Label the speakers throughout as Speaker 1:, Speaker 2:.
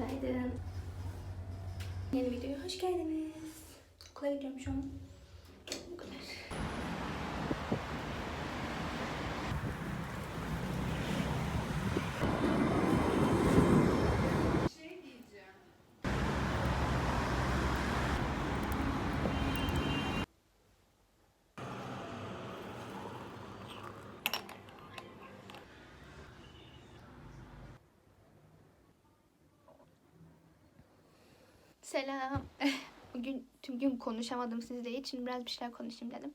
Speaker 1: Günaydın. Yeni videoya hoş geldiniz. Okula gidiyorum şu an. Bu kadar. Selam. Bugün tüm gün konuşamadım sizle için biraz bir şeyler konuşayım dedim.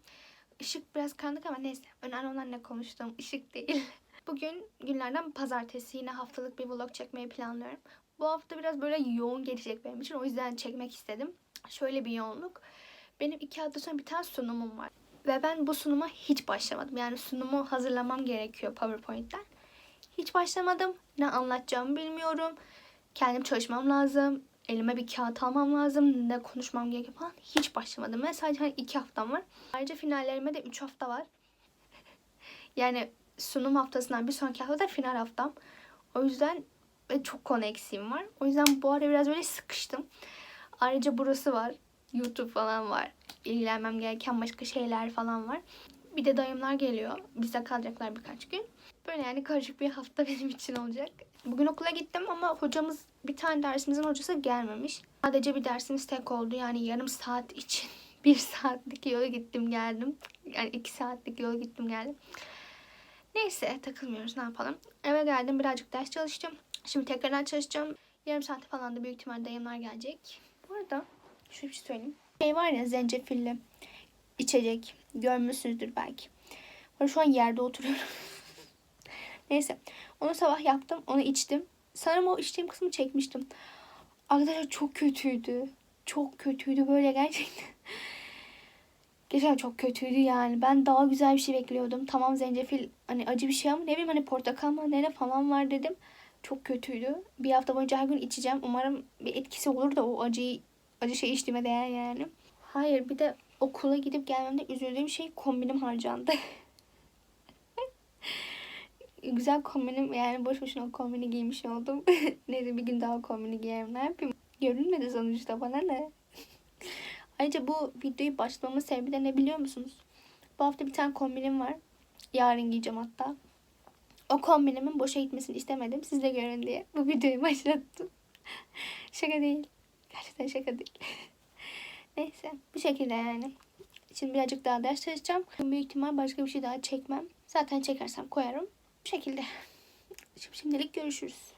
Speaker 1: Işık biraz karanlık ama neyse. Önemli olan ne konuştuğum ışık değil. Bugün günlerden pazartesi yine haftalık bir vlog çekmeyi planlıyorum. Bu hafta biraz böyle yoğun geçecek benim için. O yüzden çekmek istedim. Şöyle bir yoğunluk. Benim iki hafta sonra bir tane sunumum var. Ve ben bu sunuma hiç başlamadım. Yani sunumu hazırlamam gerekiyor PowerPoint'ten. Hiç başlamadım. Ne anlatacağımı bilmiyorum. Kendim çalışmam lazım. Elime bir kağıt almam lazım. Ne konuşmam gerekiyor falan. Hiç başlamadım. Ben sadece hani iki haftam var. Ayrıca finallerime de üç hafta var. yani sunum haftasından bir sonraki hafta da final haftam. O yüzden ve çok konu eksiğim var. O yüzden bu ara biraz böyle sıkıştım. Ayrıca burası var. YouTube falan var. İlgilenmem gereken başka şeyler falan var. Bir de dayımlar geliyor. Bizde kalacaklar birkaç gün. Böyle yani karışık bir hafta benim için olacak. Bugün okula gittim ama hocamız bir tane dersimizin hocası gelmemiş. Sadece bir dersimiz tek oldu. Yani yarım saat için bir saatlik yola gittim geldim. Yani iki saatlik yola gittim geldim. Neyse takılmıyoruz ne yapalım. Eve geldim birazcık ders çalıştım. Şimdi tekrardan çalışacağım. Yarım saate falan da büyük ihtimalle dayımlar gelecek. Bu arada şöyle bir şey söyleyeyim. Şey var ya zencefilli içecek. Görmüşsünüzdür belki. Şu an yerde oturuyorum. Neyse. Onu sabah yaptım. Onu içtim. Sanırım o içtiğim kısmı çekmiştim. Arkadaşlar çok kötüydü. Çok kötüydü böyle gerçekten. Gerçekten çok kötüydü yani. Ben daha güzel bir şey bekliyordum. Tamam zencefil hani acı bir şey ama ne bileyim hani portakal mandalina falan var dedim. Çok kötüydü. Bir hafta boyunca her gün içeceğim. Umarım bir etkisi olur da o acıyı acı şey içtiğime değer yani. Hayır bir de okula gidip gelmemde üzüldüğüm şey kombinim harcandı. Güzel kombinim yani boş boşuna o kombini giymiş oldum. Neyse bir gün daha o kombini giyerim ne yapayım. Görünmedi sonuçta bana ne. Ayrıca bu videoyu başlamamın sebebi de ne biliyor musunuz? Bu hafta bir tane kombinim var. Yarın giyeceğim hatta. O kombinimin boşa gitmesini istemedim. Siz de görün diye bu videoyu başlattım. şaka değil. Gerçekten şaka değil. Neyse bu şekilde yani. Şimdi birazcık daha ders çalışacağım. Büyük ihtimal başka bir şey daha çekmem. Zaten çekersem koyarım. Şekilde. Şimdi şimdilik görüşürüz.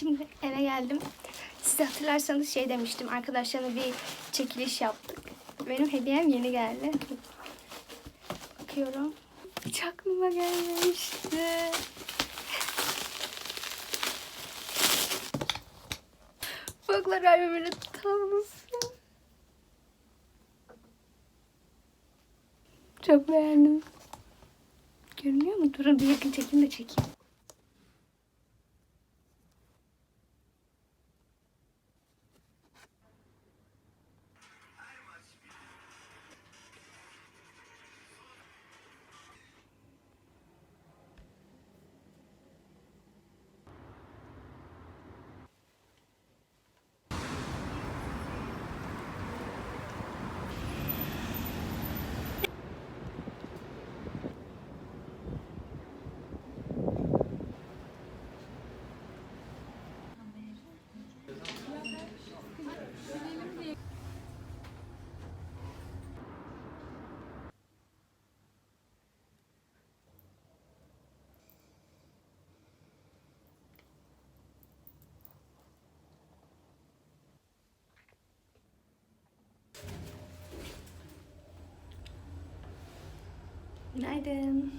Speaker 1: Şimdi eve geldim. Siz hatırlarsanız şey demiştim. Arkadaşlarımla bir çekiliş yaptık. Benim hediyem yeni geldi. Bakıyorum. Hiç aklıma gelmemişti. Buklar albümünü tutar mısın? Çok beğendim. Görünüyor mu? Durun bir yakın çekim de çekeyim. Günaydın.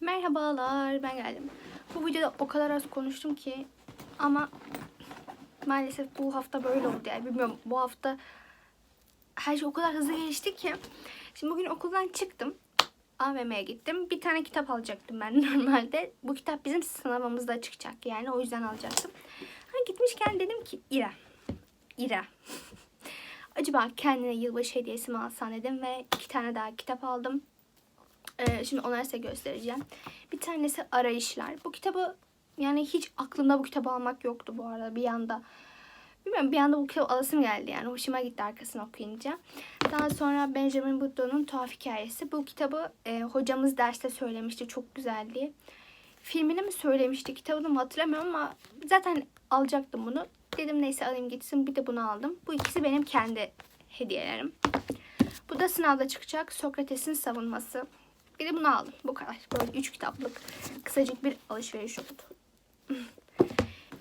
Speaker 1: Merhabalar, ben geldim. Bu videoda o kadar az konuştum ki ama maalesef bu hafta böyle oldu yani bilmiyorum bu hafta her şey o kadar hızlı geçti ki. Şimdi bugün okuldan çıktım. AVM'ye gittim. Bir tane kitap alacaktım ben normalde. Bu kitap bizim sınavımızda çıkacak yani o yüzden alacaktım. Hani gitmişken dedim ki İrem. İrem. Acaba kendine yılbaşı hediyesi mi alsan dedim ve iki tane daha kitap aldım. Ee, şimdi onları size göstereceğim. Bir tanesi Arayışlar. Bu kitabı yani hiç aklımda bu kitabı almak yoktu bu arada bir yanda. Bilmiyorum bir anda bu kitabı alasım geldi yani. Hoşuma gitti arkasını okuyunca. Daha sonra Benjamin Button'un Tuhaf Hikayesi. Bu kitabı e, hocamız derste söylemişti. Çok güzeldi. Filmini mi söylemişti kitabını mı hatırlamıyorum ama zaten alacaktım bunu. Dedim neyse alayım gitsin. Bir de bunu aldım. Bu ikisi benim kendi hediyelerim. Bu da sınavda çıkacak. Sokrates'in savunması. Bir de bunu aldım. Bu kadar. Böyle üç kitaplık kısacık bir alışveriş oldu.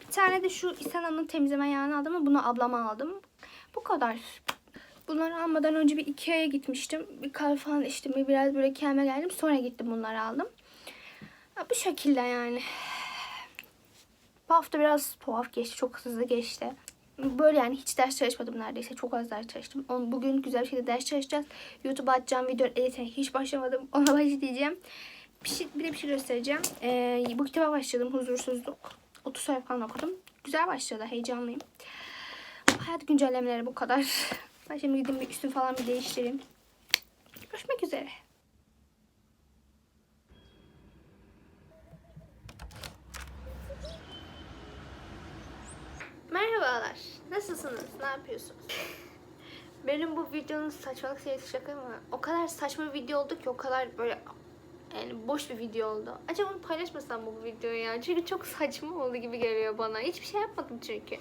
Speaker 1: bir tane de şu İsana'nın temizleme yağını aldım ama bunu ablama aldım. Bu kadar. Bunları almadan önce bir Ikea'ya gitmiştim. Bir kahve falan içtim. Bir biraz böyle kendime geldim. Sonra gittim bunları aldım. Ya bu şekilde yani. Bu hafta biraz tuhaf geçti. Çok hızlı geçti. Böyle yani hiç ders çalışmadım neredeyse. Çok az ders çalıştım. Bugün güzel bir şekilde ders çalışacağız. YouTube'a atacağım video editine hiç başlamadım. Ona başlayacağım. Bir, şey, bir de bir şey göstereceğim. Ee, bu kitaba başladım. Huzursuzluk. 30 sayfa falan okudum. Güzel başladı. Heyecanlıyım. Hayat güncellemeleri bu kadar. Ben şimdi gideyim bir üstümü falan bir değiştireyim. Görüşmek üzere. Merhabalar. Nasılsınız? Ne yapıyorsunuz? Benim bu videonun saçmalık seviyesi şaka mı? O kadar saçma bir video oldu ki o kadar böyle yani boş bir video oldu. Acaba onu paylaşmasam mı bu videoyu ya? Çünkü çok saçma oldu gibi geliyor bana. Hiçbir şey yapmadım çünkü.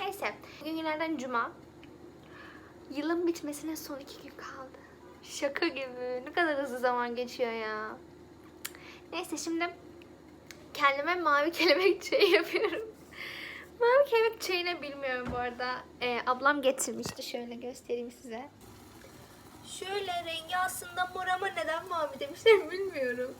Speaker 1: Neyse. Bugün günlerden cuma. Yılın bitmesine son iki gün kaldı. Şaka gibi. Ne kadar hızlı zaman geçiyor ya. Neyse şimdi kendime mavi kelebek çayı yapıyorum. Mavi kelebek çayını bilmiyorum bu arada. Ee, ablam getirmişti. Şöyle göstereyim size. Şöyle rengi aslında mor ama neden mavi demişler bilmiyorum.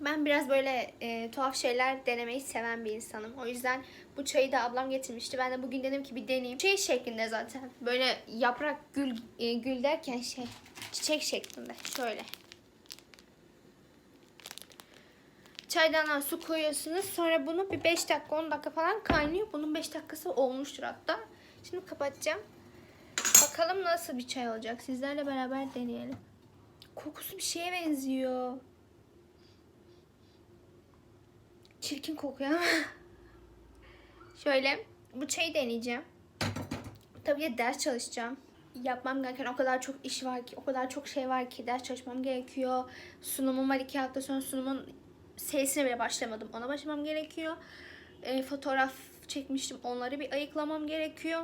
Speaker 1: Ben biraz böyle e, tuhaf şeyler denemeyi seven bir insanım. O yüzden bu çayı da ablam getirmişti. Ben de bugün dedim ki bir deneyeyim. Şey şeklinde zaten. Böyle yaprak gül e, gül derken şey çiçek şeklinde. Şöyle. Çaydanlığa su koyuyorsunuz. Sonra bunu bir 5 dakika 10 dakika falan kaynıyor. Bunun 5 dakikası olmuştur hatta. Şimdi kapatacağım. Bakalım nasıl bir çay olacak. Sizlerle beraber deneyelim. Kokusu bir şeye benziyor. Çirkin kokuyor ama. Şöyle bu çayı deneyeceğim. Tabii ki ders çalışacağım. Yapmam gereken o kadar çok iş var ki, o kadar çok şey var ki ders çalışmam gerekiyor. Sunumum var iki hafta sonra sunumun sesine bile başlamadım. Ona başlamam gerekiyor. E, fotoğraf çekmiştim. Onları bir ayıklamam gerekiyor.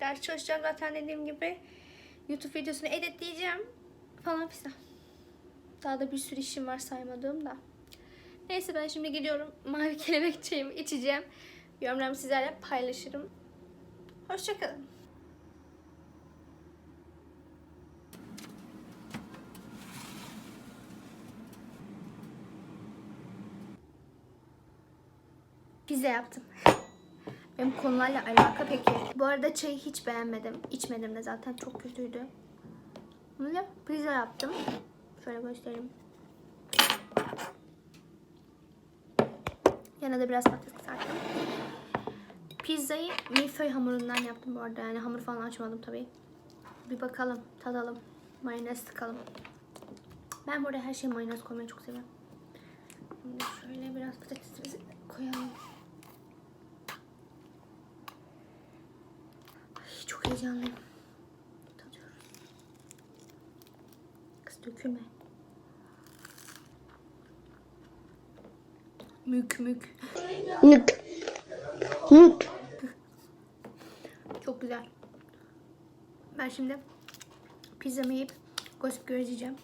Speaker 1: Ders çalışacağım zaten dediğim gibi. YouTube videosunu editleyeceğim. Falan filan. Daha da bir sürü işim var saymadığım da. Neyse ben şimdi gidiyorum. Mavi kelebek çayımı içeceğim. Yorumlarımı sizlerle paylaşırım. Hoşçakalın. Pizza yaptım. Benim konularla alaka peki. Bu arada çayı hiç beğenmedim. İçmedim de zaten çok kötüydü. Böyle pizza yaptım. Şöyle göstereyim. Yanına da biraz patates kızarttım. Pizzayı milföy hamurundan yaptım bu arada. Yani hamur falan açmadım tabii. Bir bakalım, tadalım. Mayonez sıkalım. Ben burada her şeye mayonez koymayı çok seviyorum. Şimdi şöyle biraz patatesimizi koyalım. Çok heyecanlıyım. Tadıyoruz. Kız dökülme. Mük mük.
Speaker 2: Nük. Nük.
Speaker 1: Çok güzel. Ben şimdi pizzamı yiyip gossip Girl izleyeceğim.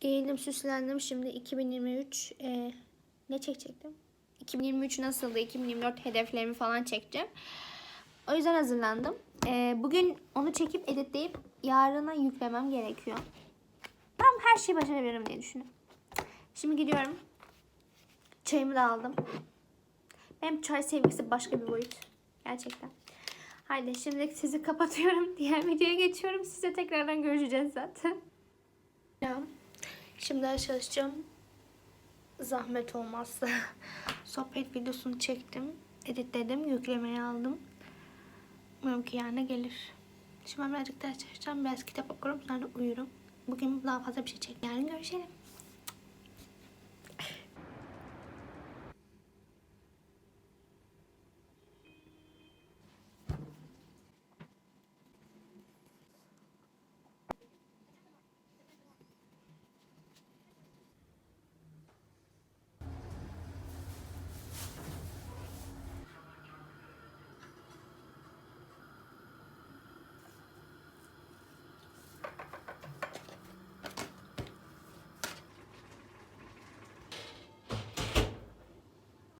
Speaker 1: Giyindim, süslendim. Şimdi 2023 e, ne çekecektim? 2023 nasıldı? 2024 hedeflerimi falan çekeceğim. O yüzden hazırlandım. E, bugün onu çekip editleyip yarına yüklemem gerekiyor. Ben her şeyi başarabilirim diye düşünüyorum. Şimdi gidiyorum. Çayımı da aldım. Benim çay sevgisi başka bir boyut. Gerçekten. Haydi şimdi sizi kapatıyorum. Diğer videoya geçiyorum. Size tekrardan görüşeceğiz zaten. Şimdi çalışacağım. Zahmet olmazsa. Sohbet videosunu çektim. Editledim. Yüklemeye aldım. Umarım ki yarına gelir. Şimdi ben birazcık ders çalışacağım. Biraz kitap okurum. Sonra da uyurum. Bugün daha fazla bir şey çek. Yarın görüşelim.